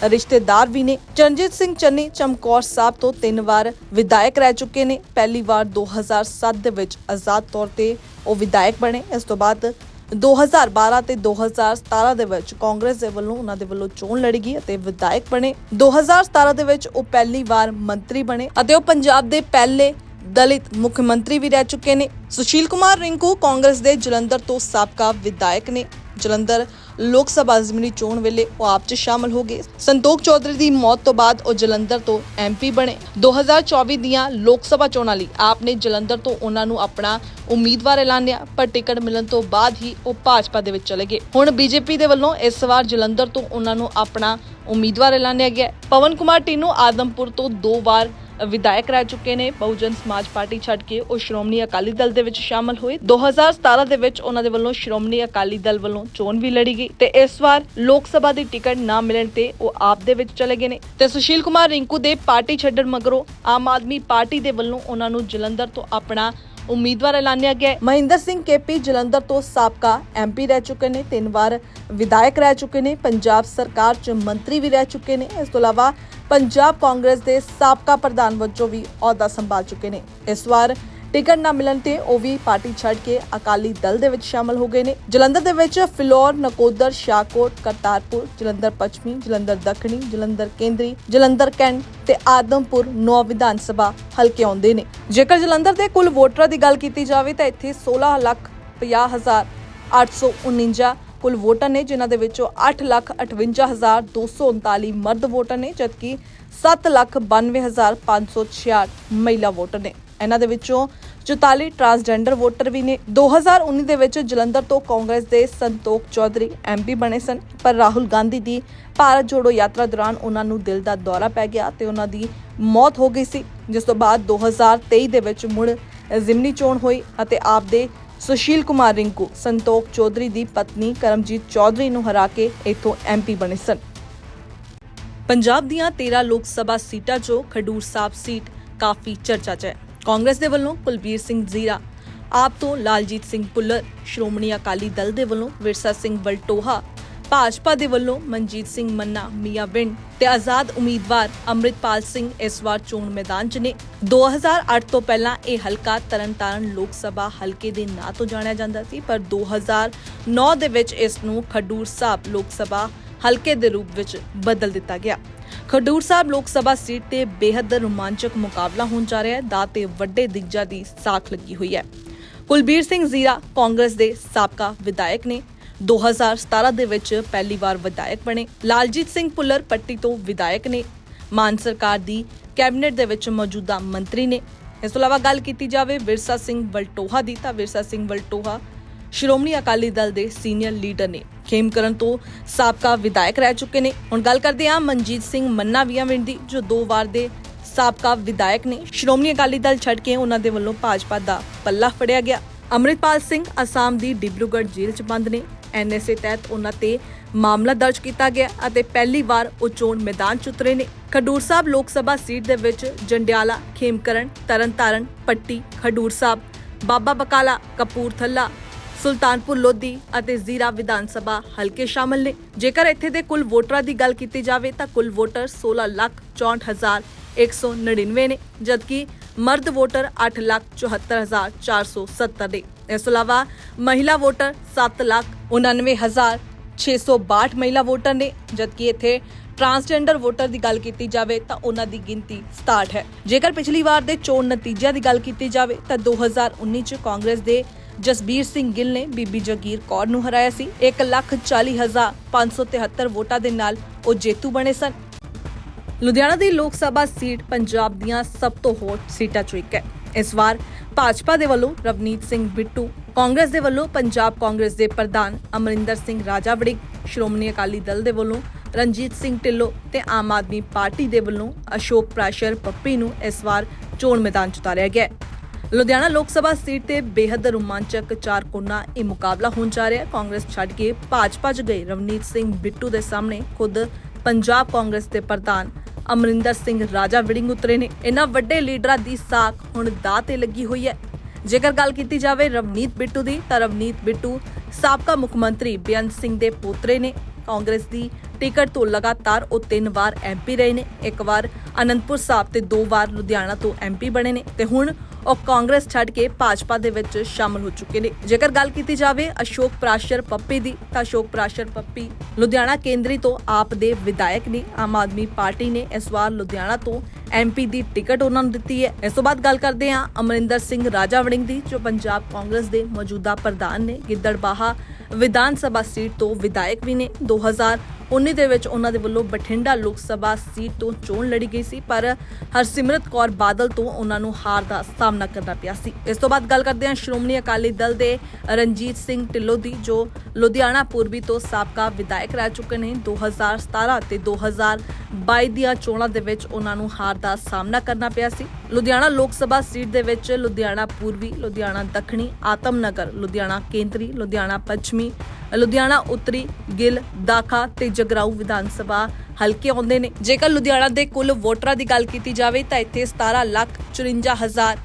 ਰਿਸ਼ਤੇਦਾਰ ਵੀ ਨੇ। ਚਰਨਜੀਤ ਸਿੰਘ ਚੰਨੀ, ਚਮਕੌਰ ਸਾਹਿਬ ਤੋਂ ਤਿੰਨ ਵਾਰ ਵਿਧਾਇਕ ਰਹਿ ਚੁੱਕੇ ਨੇ। ਪਹਿਲੀ ਵਾਰ 2007 ਦੇ ਵਿੱਚ ਆਜ਼ਾਦ ਤੌਰ ਤੇ ਉਹ ਵਿਧਾਇਕ ਬਣੇ। ਇਸ ਤੋਂ ਬਾਅਦ 2012 ਤੇ 2017 ਦੇ ਵਿੱਚ ਕਾਂਗਰਸ ਦੇ ਵੱਲੋਂ ਉਹਨਾਂ ਦੇ ਵੱਲੋਂ ਚੋਣ ਲੜੀ ਗਈ ਅਤੇ ਵਿਧਾਇਕ ਬਣੇ। 2017 ਦੇ ਵਿੱਚ ਉਹ ਪਹਿਲੀ ਵਾਰ ਮੰਤਰੀ ਬਣੇ ਅਤੇ ਉਹ ਪੰਜਾਬ ਦੇ ਪਹਿਲੇ ਦਲਿਤ ਮੁੱਖ ਮੰਤਰੀ ਵੀ ਰਹਿ ਚੁੱਕੇ ਨੇ। ਸੁਸ਼ੀਲ ਕੁਮਾਰ ਰਿੰਕੂ ਕਾਂਗਰਸ ਦੇ ਜਲੰਧਰ ਤੋਂ ਸਾਬਕਾ ਵਿਧਾਇਕ ਨੇ। ਜਲੰਧਰ ਲੋਕ ਸਭਾ ਜ਼ਮੀਨੀ ਚੋਣ ਵੇਲੇ ਉਹ ਆਪ 'ਚ ਸ਼ਾਮਲ ਹੋ ਗਏ। ਸੰਤੋਖ ਚੌਧਰੀ ਦੀ ਮੌਤ ਤੋਂ ਬਾਅਦ ਉਹ ਜਲੰਧਰ ਤੋਂ ਐਮਪੀ ਬਣੇ। 2024 ਦੀਆਂ ਲੋਕ ਸਭਾ ਚੋਣਾਂ ਲਈ ਆਪ ਨੇ ਜਲੰਧਰ ਤੋਂ ਉਹਨਾਂ ਨੂੰ ਆਪਣਾ ਉਮੀਦਵਾਰ ਐਲਾਨਿਆ ਪਰ ਟਿਕਟ ਮਿਲਣ ਤੋਂ ਬਾਅਦ ਹੀ ਉਹ ਭਾਜਪਾ ਦੇ ਵਿੱਚ ਚਲੇ ਗਏ। ਹੁਣ ਬੀਜੇਪੀ ਦੇ ਵੱਲੋਂ ਇਸ ਵਾਰ ਜਲੰਧਰ ਤੋਂ ਉਹਨਾਂ ਨੂੰ ਆਪਣਾ ਉਮੀਦਵਾਰ ਐਲਾਨਿਆ ਗਿਆ। ਪਵਨ ਕੁਮਾਰ ਟੀਨੂ ਆਦਮਪੁਰ ਤੋਂ ਦੋ ਵਾਰ ਵਿਧਾਇਕ ਰਹਿ ਚੁੱਕੇ ਨੇ। ਬਹੁਜਨ ਸਮਾਜ ਪਾਰਟੀ ਛੱਡ ਕੇ ਉਹ ਸ਼੍ਰੋਮਣੀ ਅਕਾਲੀ ਦਲ ਦੇ ਵਿੱਚ ਸ਼ਾਮਲ ਹੋਏ। 2017 ਦੇ ਵਿੱਚ ਉਹਨਾਂ ਦੇ ਵੱਲੋਂ ਸ਼੍ਰੋਮਣੀ ਅਕਾਲੀ ਦਲ ਵੱਲੋਂ ਚੋਣ ਵੀ ਲੜੀ ਗਈ ਤੇ ਇਸ ਵਾਰ ਲੋਕ ਸਭਾ ਦੀ ਟਿਕਟ ਨਾ ਮਿਲਣ ਤੇ ਉਹ ਆਪ ਦੇ ਵਿੱਚ ਚਲੇ ਗਏ ਨੇ। ਤੇ ਸੁਸ਼ੀਲ ਕੁਮਾਰ ਰਿੰਕੂ ਦੇ ਪਾਰਟੀ ਛੱਡਣ ਮਗਰੋਂ ਆਮ ਆਦਮੀ ਪਾਰਟੀ ਦੇ ਵੱਲੋਂ ਉਹਨਾਂ ਨੂੰ ਜਲੰਧਰ ਤੋਂ ਆਪਣਾ ਉਮੀਦਵਾਰ ਐਲਾਨਿਆ ਗਿਆ ਹੈ। ਮਹਿੰਦਰ ਸਿੰਘ ਕੇਪੀ, ਜਲੰਧਰ ਤੋਂ ਸਾਬਕਾ ਐਮਪੀ ਰਹਿ ਚੁੱਕੇ ਨੇ, ਤਿੰਨ ਵਾਰ ਵਿਧਾਇਕ ਰਹਿ ਚੁੱਕੇ ਨੇ, ਪੰਜਾਬ ਸਰਕਾਰ 'ਚ ਮੰਤਰੀ ਵੀ ਰਹਿ ਚੁੱਕੇ ਨੇ ਇਸ ਤੋਂ ਇਲਾਵਾ ਪੰਜਾਬ ਕਾਂਗਰਸ ਦੇ ਸਾਬਕਾ ਪ੍ਰਧਾਨ ਵਜੋਂ ਵੀ ਅਹੁਦਾ ਸੰਭਾਲ ਚੁੱਕੇ ਨੇ ਇਸ ਵਾਰ ਟਿਕਟ ਨਾ ਮਿਲਣ ਤੇ ਉਹ ਵੀ ਪਾਰਟੀ ਛੱਡ ਕੇ ਅਕਾਲੀ ਦਲ ਦੇ ਵਿੱਚ ਸ਼ਾਮਲ ਹੋ ਗਏ ਨੇ। ਜਲੰਧਰ ਦੇ ਵਿੱਚ ਫਿਲੌਰ, ਨਕੋਦਰ, ਸ਼ਾਹਕੋਟ, ਕਰਤਾਰਪੁਰ, ਜਲੰਧਰ ਪੱਛਮੀ, ਜਲੰਧਰ ਦੱਖਣੀ, ਜਲੰਧਰ ਕੇਂਦਰੀ, ਜਲੰਧਰ ਕੈਂਟ ਤੇ ਆਦਮਪੁਰ ਨੌ ਵਿਧਾਨ ਸਭਾ ਹਲਕੇ ਆਉਂਦੇ ਨੇ। ਜੇਕਰ ਜਲੰਧਰ ਦੇ ਕੁੱਲ ਵੋਟਰਾਂ ਦੀ ਗੱਲ ਕੀਤੀ ਜਾਵੇ ਤਾਂ ਇੱਥੇ 16 ਲੱਖ 50 ਹਜ਼ਾਰ 849 ਕੁੱਲ ਵੋਟਰ ਨੇ, ਜਿਨ੍ਹਾਂ ਦੇ ਵਿੱਚੋਂ 858239 ਮਰਦ ਵੋਟਰ ਨੇ, ਜਦਕਿ 792566 ਮਹਿਲਾ ਵੋਟਰ ਨੇ। ਇਹਨਾਂ ਦੇ ਵਿੱਚੋਂ 44 ਟਰਾਂਸਜੈਂਡਰ ਵੋਟਰ ਵੀ ਨੇ। 2019 ਦੇ ਵਿੱਚ ਜਲੰਧਰ ਤੋਂ ਕਾਂਗਰਸ ਦੇ ਸੰਤੋਖ ਚੌਧਰੀ ਐਮਪੀ ਬਣੇ ਸਨ, ਪਰ ਰਾਹੁਲ ਗਾਂਧੀ ਦੀ ਭਾਰਤ ਜੋੜੋ ਯਾਤਰਾ ਦੌਰਾਨ ਉਹਨਾਂ ਨੂੰ ਦਿਲ ਦਾ ਦੌਰਾ ਪੈ ਗਿਆ ਤੇ ਉਹਨਾਂ ਦੀ ਮੌਤ ਹੋ ਗਈ ਸੀ, ਜਿਸ ਤੋਂ ਬਾਅਦ 2023 ਦੇ ਵਿੱਚ ਮੁੜ ਜ਼ਿਮਨੀ ਚੋਣ ਹੋਈ ਅਤੇ ਆਪ ਦੇ ਸੁਸ਼ੀਲ ਕੁਮਾਰ ਰਿੰਕੂ, ਸੰਤੋਖ ਚੌਧਰੀ ਦੀ ਪਤਨੀ ਕਰਮਜੀਤ ਚੌਧਰੀ ਨੂੰ ਹਰਾ ਕੇ ਇਥੋਂ ਐਮਪੀ ਬਣੇ ਸਨ। ਪੰਜਾਬ ਦੀਆਂ 13 ਲੋਕ ਸਭਾ ਸੀਟਾਂ 'ਚੋਂ ਖਡੂਰ ਸਾਹਿਬ ਸੀਟ ਕਾਫੀ ਚਰਚਾ 'ਚ ਹੈ। ਕਾਂਗਰਸ ਦੇ ਵੱਲੋਂ ਕੁਲਬੀਰ ਸਿੰਘ ਜ਼ੀਰਾ, ਆਪ ਤੋਂ ਲਾਲਜੀਤ ਸਿੰਘ ਪੁੱਲਰ ਸ਼੍ਰੋਮਣੀ ਅਕਾਲੀ ਦਲ ਦੇ ਵੱਲੋਂ ਵਿਰਸਾ ਸਿੰਘ ਵਲਟੋਹਾ ਭਾਜਪਾ ਦੇ ਵੱਲੋਂ ਮਨਜੀਤ ਸਿੰਘ ਮੰਨਾ, ਮੀਆਂ ਵਿੰਡ ਤੇ ਆਜ਼ਾਦ ਉਮੀਦਵਾਰ ਅੰਮ੍ਰਿਤਪਾਲ ਸਿੰਘ ਇਸ ਵਾਰ ਚੋਣ ਮੈਦਾਨ 'ਚ ਨੇ। 2008 ਤੋਂ ਪਹਿਲਾਂ ਇਹ ਹਲਕਾ ਤਰਨਤਾਰਨ ਲੋਕ ਸਭਾ ਹਲਕੇ ਦੇ ਨਾਂ ਤੋਂ ਜਾਣਿਆ ਜਾਂਦਾ ਸੀ, ਪਰ 2009 ਦੇ ਵਿੱਚ ਇਸ ਨੂੰ ਖਡੂਰ ਸਾਹਿਬ ਲੋਕ ਸਭਾ ਹਲਕੇ ਦੇ ਰੂਪ ਵਿੱਚ ਬਦਲ ਦਿੱਤਾ ਗਿਆ। ਖਡੂਰ ਸਾਹਿਬ ਲੋਕ ਸਭਾ ਸੀਟ ਤੇ ਬੇਹੱਦ ਰੋਮਾਂਚਕ ਮੁਕਾਬਲਾ ਹੋਣ ਜਾ ਰਿਹਾ ਹੈ। ਦਾ ਤੇ ਵੱਡੇ ਦਿਗਜਾਂ ਦੀ ਸਾਖ ਲੱਗੀ ਹੋਈ ਹੈ। ਕੁਲਬੀਰ ਸਿੰਘ ਜ਼ੀਰਾ ਕਾਂਗਰਸ ਦੇ ਸਾਬਕਾ ਵਿਧਾਇਕ ਨੇ 2017 ਦੇ ਵਿੱਚ ਪਹਿਲੀ ਵਾਰ ਵਿਧਾਇਕ ਬਣੇ। ਲਾਲਜੀਤ ਸਿੰਘ ਪੁੱਲਰ ਪੱਟੀ ਤੋਂ ਵਿਧਾਇਕ ਨੇ। ਮਾਨ ਸਰਕਾਰ ਦੀ ਕੈਬਨਿਟ ਦੇ ਵਿੱਚ ਮੌਜੂਦਾ ਮੰਤਰੀ ਨੇ। ਇਸ ਤੋਂ ਇਲਾਵਾ ਗੱਲ ਕੀਤੀ ਜਾਵੇ ਵਿਰਸਾ ਸਿੰਘ ਵਲਟੋਹਾ ਦੀ, ਤਾਂ ਵਿਰਸਾ ਸਿੰਘ ਵਲਟੋਹਾ ਸ਼੍ਰੋਮਣੀ ਅਕਾਲੀ ਦਲ ਦੇ ਸੀਨੀਅਰ ਲੀਡਰ ਨੇ ਖੇਮਕਰਨ ਤੋਂ ਸਾਬਕਾ ਵਿਧਾਇਕ ਰਹਿ ਚੁੱਕੇ ਨੇ। ਹੁਣ ਗੱਲ ਕਰਦੇ ਹਾਂ ਮਨਜੀਤ ਸਿੰਘ ਮੰਨਾ ਵੀਆਵਿੰਡ ਦੀ, ਜੋ ਦੋ ਵਾਰ ਦੇ ਸਾਬਕਾ ਵਿਧਾਇਕ ਨੇ। ਸ਼੍ਰੋਮਣੀ ਅਕਾਲੀ ਦਲ ਛੱਡ ਕੇ ਉਹਨਾਂ ਦੇ ਵੱਲੋਂ ਭਾਜਪਾ ਦਾ ਪੱਲਾ ਫੜਿਆ ਗਿਆ। ਅੰਮ੍ਰਿਤਪਾਲ ਸਿੰਘ ਅਸਾਮ ਦੀ ਡਿਬਰੂਗੜ੍ਹ ਜੇਲ੍ਹ 'ਚ ਬੰਦ ਨੇ। ਐਨਐਸਏ ਤਹਿਤ ਉਹਨਾਂ ਤੇ ਮਾਮਲਾ ਦਰਜ ਕੀਤਾ ਗਿਆ ਅਤੇ ਪਹਿਲੀ ਵਾਰ ਉਹ ਚੋਣ ਮੈਦਾਨ 'ਚ ਉਤਰੇ ਨੇ। ਖਡੂਰ ਸਾਹਿਬ ਲੋਕ ਸਭਾ ਸੀਟ ਦੇ ਵਿੱਚ ਜੰਡਿਆਲਾ, ਖੇਮਕਰਨ, ਤਰਨਤਾਰਨ, ਪੱਟੀ, ਖਡੂਰ ਸਾਹਿਬ, ਬਾਬਾ ਬਕਾਲਾ, ਕਪੂਰਥਲਾ ਸੁਲਤਾਨਪੁਰ ਲੋਧੀ ਅਤੇ ਜ਼ੀਰਾ ਵਿਧਾਨ ਸਭਾ ਹਲਕੇ ਸ਼ਾਮਲ ਨੇ। ਜੇਕਰ ਇੱਥੇ ਦੇ ਕੁੱਲ ਵੋਟਰਾਂ ਦੀ ਗੱਲ ਕੀਤੀ ਜਾਵੇ ਤਾਂ ਕੁੱਲ ਵੋਟਰ 16 ਲੱਖ 64199 ਨੇ, ਜਦਕਿ ਮਰਦ ਵੋਟਰ 8 ਲੱਖ 74470 ਨੇ। ਇਸ ਤੋਂ ਇਲਾਵਾ ਮਹਿਲਾ ਵੋਟਰ 7 ਲੱਖ 99662 ਮਹਿਲਾ ਵੋਟਰ ਨੇ, ਜਦਕਿ ਇੱਥੇ ਟਰਾਂਸਜੈਂਡਰ ਵੋਟਰ ਦੀ ਗੱਲ ਕੀਤੀ ਜਾਵੇ ਤਾਂ ਉਹਨਾਂ ਦੀ ਗਿਣਤੀ 67 ਹੈ। ਜੇਕਰ ਪਿਛਲੀ ਵਾਰ ਦੇ ਚੋਣ ਨਤੀਜਿਆਂ ਦੀ ਗੱਲ ਕੀਤੀ ਜਾਵੇ ਤਾਂ 2019 ਚ ਕਾਂਗਰਸ ਦੇ ਜਸਬੀਰ ਸਿੰਘ ਗਿੱਲ ਨੇ ਬੀਬੀ ਜਗੀਰ ਕੌਰ ਨੂੰ ਹਰਾਇਆ ਸੀ। 140573 ਵੋਟਾਂ ਦੇ ਨਾਲ ਉਹ ਜੇਤੂ ਬਣੇ ਸਨ। ਲੁਧਿਆਣਾ ਦੀ ਲੋਕ ਸਭਾ ਸੀਟ ਪੰਜਾਬ ਦੀਆਂ ਸਭ ਤੋਂ ਹੌਟ ਸੀਟਾਂ ਚੋਂ ਇੱਕ ਹੈ। ਇਸ ਵਾਰ ਭਾਜਪਾ ਦੇ ਵੱਲੋਂ ਰਵਨੀਤ ਸਿੰਘ ਬਿੱਟੂ, ਕਾਂਗਰਸ ਦੇ ਵੱਲੋਂ ਪੰਜਾਬ ਕਾਂਗਰਸ ਦੇ ਪ੍ਰਧਾਨ ਅਮਰਿੰਦਰ ਸਿੰਘ ਰਾਜਾ ਵੜਿੰਗ ਸ਼੍ਰੋਮਣੀ ਅਕਾਲੀ ਦਲ ਦੇ ਵੱਲੋਂ ਰਣਜੀਤ ਸਿੰਘ ਢਿੱਲੋਂ ਤੇ ਆਮ ਆਦਮੀ ਪਾਰਟੀ ਦੇ ਵੱਲੋਂ ਅਸ਼ੋਕ ਪ੍ਰਾਸ਼ਰ ਪੱਪੀ ਨੂੰ ਇਸ ਵਾਰ ਚੋਣ ਮੈਦਾਨ 'ਚ ਉਤਾਰਿਆ ਗਿਆ ਹੈ। ਲੁਧਿਆਣਾ ਲੋਕ ਸਭਾ ਸੀਟ ਤੇ ਬੇਹੱਦ ਰੋਮਾਂਚਕ ਚਾਰ ਕੋਨਾ ਇਹ ਮੁਕਾਬਲਾ ਹੋਣ ਜਾ ਰਿਹਾ ਹੈ। ਕਾਂਗਰਸ ਛੱਡ ਕੇ ਭਾਜਪਾ 'ਚ ਗਏ ਰਵਨੀਤ ਸਿੰਘ ਬਿੱਟੂ ਦੇ ਸਾਹਮਣੇ। ਖੁਦ ਪੰਜਾਬ ਕਾਂਗਰਸ ਦੇ ਪ੍ਰਧਾਨ ਅਮਰਿੰਦਰ ਸਿੰਘ ਰਾਜਾ ਵਿੜਿੰਗ ਉਤਰੇ ਨੇ। ਇਹਨਾਂ ਵੱਡੇ ਲੀਡਰਾਂ ਦੀ ਸਾਖ ਹੁਣ ਦਾਅ ਤੇ ਲੱਗੀ ਹੋਈ ਹੈ। ਜੇਕਰ ਗੱਲ ਕੀਤੀ ਜਾਵੇ ਰਵਨੀਤ ਬਿੱਟੂ ਦੀ, ਤਾਂ ਰਵਨੀਤ ਬਿੱਟੂ ਸਾਬਕਾ ਮੁੱਖ ਮੰਤਰੀ ਬੇਅੰਤ ਸਿੰਘ ਦੇ ਪੋਤਰੇ ਨੇ। ਕਾਂਗਰਸ ਦੀ ਟਿਕਟ ਤੋਂ ਲਗਾਤਾਰ ਉਹ ਤਿੰਨ ਵਾਰ ਐਮਪੀ ਰਹੇ ਨੇ। ਇੱਕ ਵਾਰ ਅਨੰਦਪੁਰ ਸਾਹਿਬ ਤੇ ਦੋ ਵਾਰ ਲੁਧਿਆਣਾ ਤੋਂ ਐਮਪੀ ਬਣੇ ਨੇ। ਤੇ ਹੁਣ ਉਹ ਕਾਂਗਰਸ ਛੱਡ ਕੇ ਭਾਜਪਾ ਦੇ ਵਿੱਚ ਸ਼ਾਮਲ ਹੋ ਚੁੱਕੇ ਨੇ। ਜੇਕਰ ਗੱਲ ਕੀਤੀ ਜਾਵੇ ਅਸ਼ੋਕ ਪ੍ਰਾਸ਼ਰ ਪੱਪੀ ਦੀ, ਤਾਂ ਅਸ਼ੋਕ ਪ੍ਰਾਸ਼ਰ ਪੱਪੀ ਲੁਧਿਆਣਾ ਕੇਂਦਰੀ ਤੋਂ ਆਪ ਦੇ ਵਿਧਾਇਕ ਨੇ। ਆਮ ਆਦਮੀ ਪਾਰਟੀ ਨੇ ਇਸ ਵਾਰ ਲੁਧਿਆਣਾ ਤੋਂ ਐਮਪੀ ਦੀ ਟਿਕਟ ਉਹਨਾਂ ਨੂੰ ਦਿੱਤੀ ਹੈ। ਇਸ ਤੋਂ ਬਾਅਦ ਗੱਲ ਕਰਦੇ ਹਾਂ ਅਮਰਿੰਦਰ ਸਿੰਘ ਰਾਜਾ ਵੜਿੰਗ ਦੀ, ਜੋ ਪੰਜਾਬ ਕਾਂਗਰਸ ਦੇ ਮੌਜੂਦਾ ਪ੍ਰਧਾਨ ਨੇ। ਗਿੱਦੜਬਾਹਾ ਵਿਧਾਨ ਸਭਾ ਸੀਟ ਤੋਂ ਵਿਧਾਇਕ ਵੀ ਨੇ। 2019 ਦੇ ਵਿੱਚ ਉਹਨਾਂ ਦੇ ਵੱਲੋਂ ਬਠਿੰਡਾ ਲੋਕ ਸਭਾ ਸੀਟ ਤੋਂ ਚੋਣ ਲੜੀ ਗਈ ਸੀ, ਪਰ ਹਰਸਿਮਰਤ ਕੌਰ ਬਾਦਲ ਤੋਂ ਉਹਨਾਂ ਨੂੰ ਹਾਰ ਦਾ ਸਾਹਮਣਾ ਕਰਨਾ ਪਿਆ ਸੀ। ਇਸ ਤੋਂ ਬਾਅਦ ਗੱਲ ਕਰਦੇ ਹਾਂ ਸ਼੍ਰੋਮਣੀ ਅਕਾਲੀ ਦਲ ਦੇ ਰਣਜੀਤ ਸਿੰਘ ਢਿੱਲੋਂ ਦੀ, ਜੋ ਲੁਧਿਆਣਾ ਪੂਰਬੀ ਤੋਂ ਸਾਬਕਾ ਵਿਧਾਇਕ ਰਹਿ ਚੁੱਕੇ ਨੇ। 2017 ਤੇ 2022 ਦੀਆਂ ਚੋਣਾਂ ਦੇ ਵਿੱਚ ਉਹਨਾਂ ਨੂੰ ਹਾਰ ਦਾ ਸਾਹਮਣਾ ਕਰਨਾ ਪਿਆ ਸੀ। ਲੁਧਿਆਣਾ ਲੋਕ ਸਭਾ ਸੀਟ ਦੇ ਵਿੱਚ ਲੁਧਿਆਣਾ ਪੂਰਬੀ, ਲੁਧਿਆਣਾ ਦੱਖਣੀ, ਆਤਮਨਗਰ, ਲੁਧਿਆਣਾ ਕੇਂਦਰੀ, ਲੁਧਿਆਣਾ ਪੱਛਮੀ, ਲੁਧਿਆਣਾ ਉੱਤਰੀ, ਗਿੱਲ, ਦਾਖਾ ਤੇ ਜਗਰਾਉ ਵਿਧਾਨ ਸਭਾ ਹਲਕੇ ਆਉਂਦੇ ਨੇ। ਜੇਕਰ ਲੁਧਿਆਣਾ ਦੇ ਕੁੱਲ ਵੋਟਰਾਂ ਦੀ ਗੱਲ ਕੀਤੀ ਜਾਵੇ ਤਾਂ ਇੱਥੇ 17 ਲੱਖ 54 ਹਜ਼ਾਰ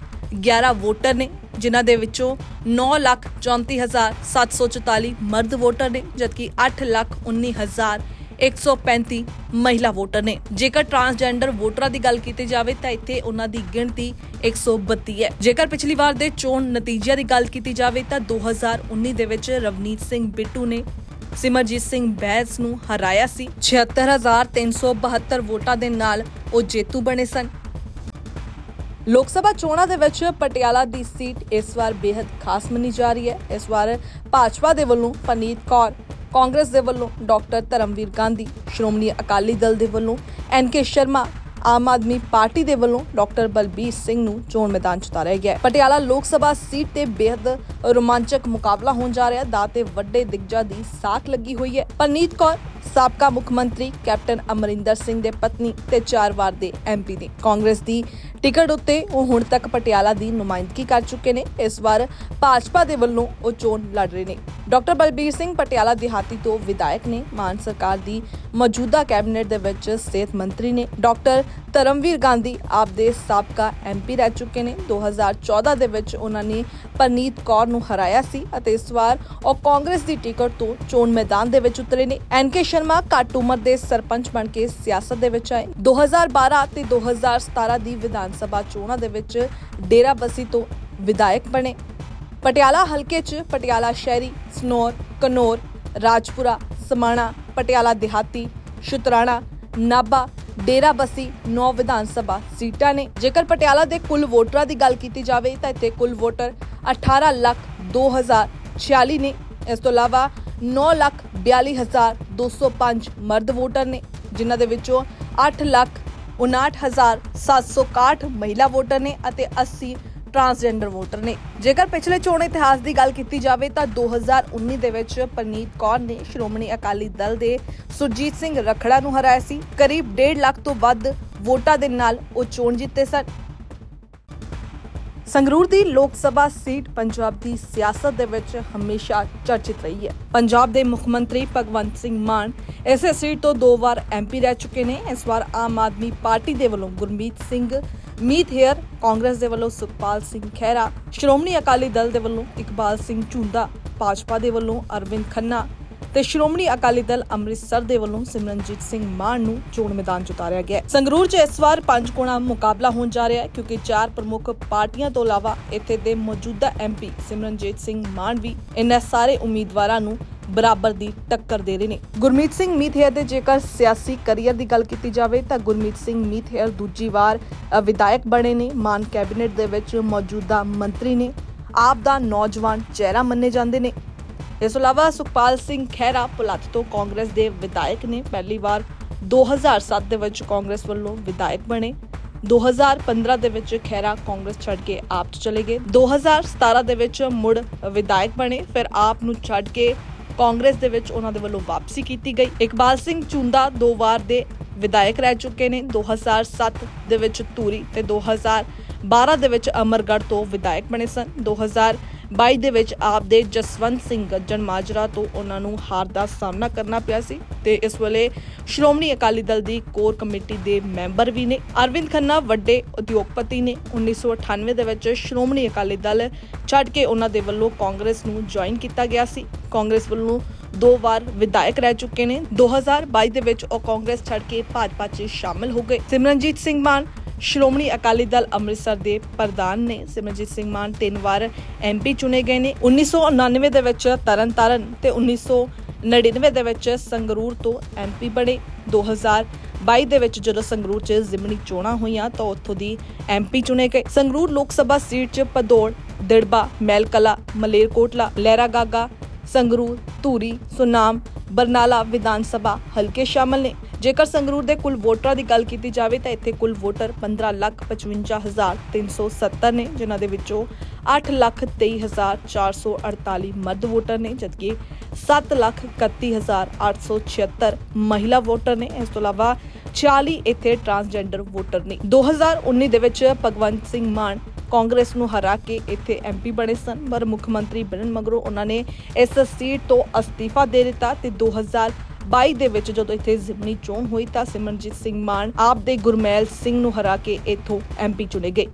11 ਵੋਟਰ ਨੇ, ਜਿਨ੍ਹਾਂ ਦੇ ਵਿੱਚੋਂ 9 ਲੱਖ 34 ਹਜ਼ਾਰ 744 ਮਰਦ ਵੋਟਰ ਨੇ, ਜਦਕਿ 8 ਲੱਖ 19 ਹਜ਼ਾਰ 135 ਮਹਿਲਾ ਵੋਟਰ ਨੇ। ਜੇਕਰ ਟਰਾਂਸਜੈਂਡਰ ਵੋਟਰਾਂ ਦੀ ਗੱਲ ਕੀਤੀ ਜਾਵੇ ਤਾਂ ਇੱਥੇ ਉਹਨਾਂ ਦੀ ਗਿਣਤੀ 132 ਹੈ। ਜੇਕਰ ਪਿਛਲੀ ਵਾਰ ਦੇ ਚੋਣ ਨਤੀਜਿਆਂ ਦੀ ਗੱਲ ਕੀਤੀ ਜਾਵੇ ਤਾਂ 2019 ਦੇ ਵਿੱਚ ਰਵਨੀਤ ਸਿੰਘ ਬਿੱਟੂ ਨੇ ਸਿਮਰਜੀਤ ਸਿੰਘ ਬੈਂਸ ਨੂੰ ਹਰਾਇਆ ਸੀ। 76372 ਵੋਟਾਂ ਦੇ ਨਾਲ ਉਹ ਜੇਤੂ ਬਣੇ ਸਨ। ਲੋਕ ਸਭਾ ਚੋਣਾਂ ਦੇ ਵਿੱਚ ਪਟਿਆਲਾ ਦੀ ਸੀਟ ਇਸ ਵਾਰ ਬੇहद ਖਾਸ ਮੰਨੀ ਜਾ ਰਹੀ ਹੈ। ਇਸ ਵਾਰ ਭਾਜਪਾ ਦੇ ਵੱਲੋਂ ਪਨੀਤ ਕੌਰ ਕਾਂਗਰਸ ਦੇ ਵੱਲੋਂ ਡਾਕਟਰ ਧਰਮਵੀਰ ਗਾਂਧੀ, ਸ਼੍ਰੋਮਣੀ ਅਕਾਲੀ ਦਲ ਦੇ ਵੱਲੋਂ, ਐਨ ਕੇ ਸ਼ਰਮਾ, ਆਮ ਆਦਮੀ ਪਾਰਟੀ ਦੇ ਵੱਲੋਂ ਡਾਕਟਰ ਬਲਬੀਰ ਸਿੰਘ ਨੂੰ ਚੋਣ ਮੈਦਾਨ 'ਚ ਉਤਾਰਿਆ ਗਿਆ ਹੈ। ਪਟਿਆਲਾ ਲੋਕ ਸਭਾ ਸੀਟ ਤੇ ਬੇहद ਰੋਮਾਂਚਕ ਮੁਕਾਬਲਾ ਹੋਣ ਜਾ ਰਿਹਾ ਦਾ ਤੇ ਵੱਡੇ ਦਿਗਜਾਂ ਦੀ ਸਾਖ ਲੱਗੀ ਹੋਈ ਹੈ। ਪਰਨੀਤ ਕੌਰ ਸਾਬਕਾ ਮੁੱਖ ਮੰਤਰੀ ਕੈਪਟਨ ਅਮਰਿੰਦਰ ਸਿੰਘ ਦੇ ਪਤਨੀ ਤੇ ਚਾਰ ਵਾਰ ਦੇ ਐਮਪੀ ਨੇ ਕਾਂਗਰਸ ਦੀ ਟਿਕਟ ਉੱਤੇ ਉਹ ਹੁਣ ਤੱਕ ਪਟਿਆਲਾ ਦੀ ਨੁਮਾਇੰਦਗੀ ਕਰ ਚੁੱਕੇ ਨੇ। ਇਸ ਵਾਰ ਭਾਜਪਾ ਦੇ ਵੱਲੋਂ ਉਹ ਚੋਣ ਲੜ ਰਹੇ ਨੇ। ਡਾਕਟਰ ਬਲਬੀਰ ਸਿੰਘ ਪਟਿਆਲਾ ਦਿਹਾਤੀ ਤੋਂ ਵਿਧਾਇਕ ਨੇ। ਮਾਨ ਸਰਕਾਰ ਦੀ ਮੌਜੂਦਾ ਕੈਬਨਿਟ ਦੇ ਵਿੱਚ ਸਿਹਤ ਮੰਤਰੀ ਨੇ। ਡਾਕਟਰ ਧਰਮਵੀਰ ਗਾਂਧੀ ਆਪ ਦੇ ਸਾਬਕਾ ਐਮਪੀ ਰਹਿ ਚੁੱਕੇ ਨੇ। 2014 ਦੇ ਵਿੱਚ ਉਹਨਾਂ ਨੇ ਪਰਨੀਤ ਕੌਰ ਨੂੰ ਹਰਾਇਆ ਸੀ ਅਤੇ ਇਸ ਵਾਰ ਉਹ ਕਾਂਗਰਸ ਦੀ ਟਿਕਟ ਤੋਂ ਚੋਣ ਮੈਦਾਨ ਦੇ ਵਿੱਚ ਉਤਰੇ ਨੇ। ਐਨਕੇ ਸ਼ਰਮਾ ਘੱਟ ਉਮਰ ਦੇ ਸਰਪੰਚ ਬਣ ਕੇ ਸਿਆਸਤ ਦੇ ਵਿੱਚ ਆਏ। 2012 ਤੇ 2017 ਦੀ ਵਿਧਾਨ ਸਭਾ ਚੋਣਾਂ ਦੇ ਵਿੱਚ ਡੇਰਾਬੱਸੀ ਤੋਂ ਵਿਧਾਇਕ ਬਣੇ। ਪਟਿਆਲਾ ਹਲਕੇ 'ਚ ਪਟਿਆਲਾ ਸ਼ਹਿਰੀ, ਸਨੌਰ, ਕਨੌਰ, ਰਾਜਪੁਰਾ, ਸਮਾਣਾ, ਪਟਿਆਲਾ ਦਿਹਾਤੀ, ਸ਼ੁਤਰਾਣਾ, ਨਾਭਾ ਡੇਰਾ ਬਸੀ 9 ਵਿਧਾਨ ਸਭਾ ਸੀਟਾਂ ਨੇ। ਜੇਕਰ ਪਟਿਆਲਾ ਦੇ ਕੁੱਲ ਵੋਟਰਾਂ ਦੀ ਗੱਲ ਕੀਤੀ ਜਾਵੇ, ਤਾਂ ਇੱਥੇ ਕੁੱਲ ਵੋਟਰ 18 ਲੱਖ 2046 ਨੇ। ਇਸ ਤੋਂ ਇਲਾਵਾ 9 ਲੱਖ 42205 ਮਰਦ ਵੋਟਰ ਨੇ, ਜਿਨ੍ਹਾਂ ਦੇ ਵਿੱਚੋਂ 8 ਲੱਖ 59761 ਮਹਿਲਾ ਵੋਟਰ ਨੇ ਅਤੇ 80 ਟਰਾਂਸਜੈਂਡਰ ਵੋਟਰ ਨੇ। ਜੇਕਰ ਪਿਛਲੇ ਚੋਣ ਇਤਿਹਾਸ ਦੀ ਗੱਲ ਕੀਤੀ ਜਾਵੇ ਤਾਂ 2019 ਦੇ ਵਿੱਚ ਪਰਨੀਤ ਕੌਰ ਨੇ ਸ਼੍ਰੋਮਣੀ ਅਕਾਲੀ ਦਲ ਦੇ ਸੁਰਜੀਤ ਸਿੰਘ ਰਖੜਾ ਨੂੰ ਹਰਾਇਆ ਸੀ। ਕਰੀਬ 1.5 ਲੱਖ ਤੋਂ ਵੱਧ ਵੋਟਾਂ ਦੇ ਨਾਲ ਉਹ ਚੋਣ ਜਿੱਤੇ ਸਨ। ਸੰਗਰੂਰ ਦੀ ਲੋਕ ਸਭਾ ਸੀਟ ਪੰਜਾਬ ਦੀ ਸਿਆਸਤ ਦੇ ਵਿੱਚ ਹਮੇਸ਼ਾ ਚਰਚਿਤ ਰਹੀ ਹੈ। ਪੰਜਾਬ ਦੇ ਮੁੱਖ ਮੰਤਰੀ ਭਗਵੰਤ ਸਿੰਘ ਮਾਨ ਇਸੇ ਸੀਟ ਤੋਂ ਦੋ ਵਾਰ ਐਮਪੀ ਰਹਿ ਚੁੱਕੇ ਨੇ। ਇਸ ਵਾਰ ਆਮ ਆਦਮੀ ਪਾਰਟੀ ਦੇ ਵੱਲੋਂ ਗੁਰਮੀਤ ਸਿੰਘ ਮੀਤ ਹੇਅਰ ਕਾਂਗਰਸ ਦੇ ਵੱਲੋਂ ਸੁਖਪਾਲ ਸਿੰਘ ਖਹਿਰਾ, ਸ਼੍ਰੋਮਣੀ ਅਕਾਲੀ ਦਲ ਦੇ ਵੱਲੋਂ ਇਕਬਾਲ ਸਿੰਘ ਝੁੰਦਾ ਭਾਜਪਾ ਦੇ ਵੱਲੋਂ ਅਰਵਿੰਦ ਖੰਨਾ ਤੇ ਸ਼੍ਰੋਮਣੀ ਅਕਾਲੀ ਦਲ ਅੰਮ੍ਰਿਤਸਰ ਦੇ ਵੱਲੋਂ ਸਿਮਰਨਜੀਤ ਸਿੰਘ ਮਾਨ ਨੂੰ ਚੋਣ ਮੈਦਾਨ 'ਚ ਉਤਾਰਿਆ ਗਿਆ ਸੰਗਰੂਰ 'ਚ ਇਸ ਵਾਰ ਪੰਜ ਕੋਣਾ ਮੁਕਾਬਲਾ ਹੋਣ ਜਾ ਰਿਹਾ ਹੈ ਕਿਉਂਕਿ ਚਾਰ ਪ੍ਰਮੁੱਖ ਪਾਰਟੀਆਂ ਤੋਂ ਇਲਾਵਾ ਇੱਥੇ ਦੇ ਮੌਜੂਦਾ ਐਮਪੀ ਸਿਮਰਨਜੀਤ ਸਿੰਘ ਮਾਨ ਵੀ ਇਹਨਾਂ ਸਾਰੇ ਉਮੀਦਵਾਰਾਂ ਨੂੰ ਬਰਾਬਰ ਦੀ ਟੱਕਰ ਦੇ ਰਹੇ ਨੇ। ਗੁਰਮੀਤ ਸਿੰਘ ਮੀਥੇਰ ਦੇ ਜੇਕਰ ਸਿਆਸੀ ਕਰੀਅਰ ਦੀ ਗੱਲ ਕੀਤੀ ਜਾਵੇ ਤਾਂ ਗੁਰਮੀਤ ਸਿੰਘ ਮੀਥੇਰ ਦੂਜੀ ਵਾਰ ਵਿਧਾਇਕ ਬਣੇ ਨੇ। ਮਾਨ ਕੈਬਨਿਟ ਦੇ ਵਿੱਚ ਮੌਜੂਦਾ ਮੰਤਰੀ ਨੇ। ਆਪ ਦਾ ਨੌਜਵਾਨ ਚਿਹਰਾ ਮੰਨੇ ਜਾਂਦੇ ਨੇ। ਇਸ ਤੋਂ ਇਲਾਵਾ ਸੁਖਪਾਲ ਸਿੰਘ ਖਹਿਰਾ ਪੁਲੱਤ ਤੋਂ ਕਾਂਗਰਸ ਦੇ ਵਿਧਾਇਕ ਨੇ। ਪਹਿਲੀ ਵਾਰ 2007 ਦੇ ਵਿੱਚ ਕਾਂਗਰਸ ਵੱਲੋਂ ਵਿਧਾਇਕ ਬਣੇ। 2015 ਦੇ ਵਿੱਚ ਖਹਿਰਾ ਕਾਂਗਰਸ ਛੱਡ ਕੇ ਆਪ ਚਲੇ ਗਏ। 2017 ਦੇ ਵਿੱਚ ਮੁੜ ਵਿਧਾਇਕ ਬਣੇ। ਫਿਰ ਆਪ ਨੂੰ ਛੱਡ ਕੇ ਕਾਂਗਰਸ ਦੇ ਵਿੱਚ ਉਹਨਾਂ ਦੇ ਵੱਲੋਂ ਵਾਪਸੀ ਕੀਤੀ ਗਈ। ਇਕਬਾਲ ਸਿੰਘ ਚੁੰਦਾ ਦੋ ਵਾਰ ਦੇ ਵਿਧਾਇਕ ਰਹਿ ਚੁੱਕੇ ਨੇ। 2007 ਦੇ ਵਿੱਚ ਧੂਰੀ ਤੇ 2012 ਦੇ ਵਿੱਚ ਅਮਰਗੜ੍ਹ ਤੋਂ ਵਿਧਾਇਕ ਬਣੇ ਸਨ। 2022 ਦੇ ਵਿੱਚ ਆਪ ਜਸਵੰਤ ਸਿੰਘ ਗੱਜਣ ਮਾਜਰਾ ਤੋਂ ਉਹਨਾਂ ਨੂੰ ਹਾਰ ਦਾ ਸਾਹਮਣਾ ਕਰਨਾ ਪਿਆ ਸੀ ਤੇ ਇਸ ਵੇਲੇ ਸ਼੍ਰੋਮਣੀ ਅਕਾਲੀ ਦਲ ਦੀ ਕੋਰ ਕਮੇਟੀ ਦੇ ਮੈਂਬਰ ਵੀ ਨੇ। ਅਰਵਿੰਦ ਖੰਨਾ ਵੱਡੇ ਉਦਯੋਗਪਤੀ ਨੇ 1998 ਦੇ ਵਿੱਚ ਸ਼੍ਰੋਮਣੀ ਅਕਾਲੀ ਦਲ ਛੱਡ ਕੇ ਉਹਨਾਂ ਦੇ ਵੱਲੋਂ ਕਾਂਗਰਸ ਨੂੰ ਜੁਆਇਨ ਕੀਤਾ ਗਿਆ ਸੀ। ਕਾਂਗਰਸ ਵੱਲੋਂ ਦੋ ਵਾਰ ਵਿਧਾਇਕ ਰਹਿ ਚੁੱਕੇ ਨੇ। 2022 ਦੇ ਵਿੱਚ ਉਹ ਕਾਂਗਰਸ ਛੱਡ ਕੇ ਭਾਜਪਾ 'ਚ ਸ਼ਾਮਲ ਹੋ ਗਏ। ਸਿਮਰਨਜੀਤ ਸਿੰਘ ਮਾਨ ਸ਼੍ਰੋਮਣੀ ਅਕਾਲੀ ਦਲ ਅੰਮ੍ਰਿਤਸਰ ਦੇ ਪ੍ਰਧਾਨ ਨੇ ਸਿਮਰਜੀਤ ਸਿੰਘ ਮਾਨ, ਤਿੰਨ ਵਾਰ ਐਮਪੀ ਚੁਣੇ ਗਏ ਨੇ। 1999 ਦੇ ਵਿੱਚ ਤਰਨਤਾਰਨ ਤੇ 1999 ਦੇ ਵਿੱਚ ਸੰਗਰੂਰ ਤੋਂ ਐਮਪੀ ਬਣੇ। 2022 ਦੇ ਵਿੱਚ ਜਦੋਂ ਸੰਗਰੂਰ 'ਚ ਜ਼ਿਮਨੀ ਚੋਣਾਂ ਹੋਈਆਂ ਤਾਂ ਉੱਥੋਂ ਦੀ ਐਮਪੀ ਚੁਣੇ ਗਏ। ਸੰਗਰੂਰ ਲੋਕ ਸਭਾ ਸੀਟ 'ਚ ਪਦੌੜ ਦਿੜਬਾ ਮੈਲਕਲਾ ਮਲੇਰਕੋਟਲਾ, ਲਹਿਰਾਗਾਗਾ ਸੰਗਰੂਰ ਧੂਰੀ ਸੁਨਾਮ ਬਰਨਾਲਾ ਵਿਧਾਨ ਸਭਾ ਹਲਕੇ ਸ਼ਾਮਲ ਨੇ। ਜੇਕਰ ਸੰਗਰੂਰ ਦੇ ਕੁੱਲ ਵੋਟਰਾਂ ਦੀ ਗੱਲ ਕੀਤੀ ਜਾਵੇ ਤਾਂ ਇੱਥੇ ਕੁੱਲ ਵੋਟਰ 15,55,370 ਨੇ ਜਿਨ੍ਹਾਂ ਦੇ ਵਿੱਚੋਂ 8,23,448 ਮਰਦ ਵੋਟਰ ਨੇ ਜਦਕਿ 7,31,876 ਮਹਿਲਾ ਵੋਟਰ ਨੇ। ਇਸ ਤੋਂ ਇਲਾਵਾ 40 ਇੱਥੇ ਟਰਾਂਸਜੈਂਡਰ ਵੋਟਰ ਨੇ। 2019 ਦੇ ਵਿੱਚ ਭਗਵੰਤ ਸਿੰਘ ਮਾਨ ਕਾਂਗਰਸ ਨੂੰ ਹਰਾ ਕੇ ਇੱਥੇ ਐਮਪੀ ਬਣੇ ਸਨ, ਪਰ ਮੁੱਖ ਮੰਤਰੀ ਬਣਨ ਮਗਰੋਂ ਉਹਨਾਂ ਨੇ ਇਸ ਸੀਟ ਤੋਂ ਅਸਤੀਫਾ ਦੇ ਦਿੱਤਾ ਤੇ 2022 ਦੇ ਵਿੱਚ ਜਦੋਂ ਇੱਥੇ ਜ਼ਿਮਨੀ ਚੋਣ ਹੋਈ ਤਾਂ ਸਿਮਰਨਜੀਤ ਸਿੰਘ ਮਾਨ ਆਪ ਦੇ ਗੁਰਮੈਲ ਸਿੰਘ ਨੂੰ ਹਰਾ ਕੇ ਇੱਥੋਂ ਐਮਪੀ ਚੁਣੇ ਗਏ।